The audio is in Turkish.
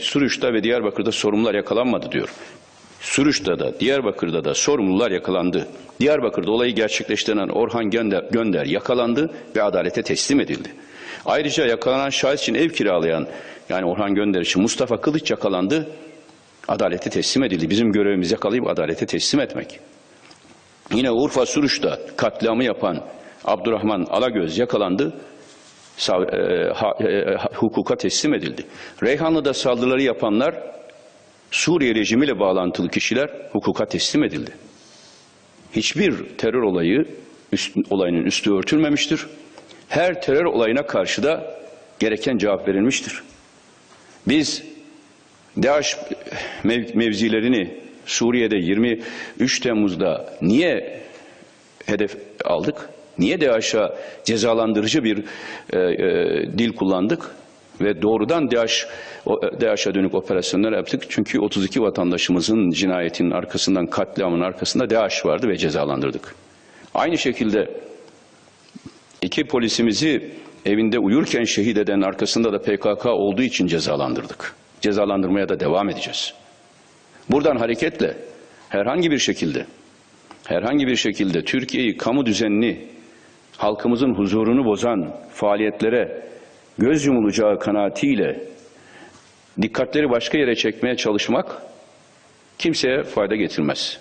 Suruç'ta ve Diyarbakır'da sorumlular yakalanmadı diyor. Suruç'ta da Diyarbakır'da da sorumlular yakalandı. Diyarbakır'da olayı gerçekleştiren Orhan Gönder, Gönder yakalandı ve adalete teslim edildi. Ayrıca yakalanan şahıs için ev kiralayan yani Orhan Gönder için Mustafa Kılıç yakalandı. Adalete teslim edildi. Bizim görevimiz yakalayıp adalete teslim etmek. Yine Urfa Suruç'ta katliamı yapan Abdurrahman Alagöz yakalandı. Hukuka teslim edildi. Reyhanlı'da saldırıları yapanlar Suriye rejimiyle bağlantılı kişiler hukuka teslim edildi. Hiçbir terör olayı üst, olayının üstü örtülmemiştir. Her terör olayına karşı da gereken cevap verilmiştir. Biz DAEŞ mev- mevzilerini Suriye'de 23 Temmuz'da niye hedef aldık? Niye DAEŞ'a cezalandırıcı bir e, e, dil kullandık? Ve doğrudan DAEŞ, o- DAEŞ'e dönük operasyonlar yaptık. Çünkü 32 vatandaşımızın cinayetinin arkasından, katliamın arkasında DAEŞ vardı ve cezalandırdık. Aynı şekilde iki polisimizi evinde uyurken şehit eden arkasında da PKK olduğu için cezalandırdık. Cezalandırmaya da devam edeceğiz. Buradan hareketle herhangi bir şekilde herhangi bir şekilde Türkiye'yi kamu düzenini halkımızın huzurunu bozan faaliyetlere göz yumulacağı kanaatiyle dikkatleri başka yere çekmeye çalışmak kimseye fayda getirmez.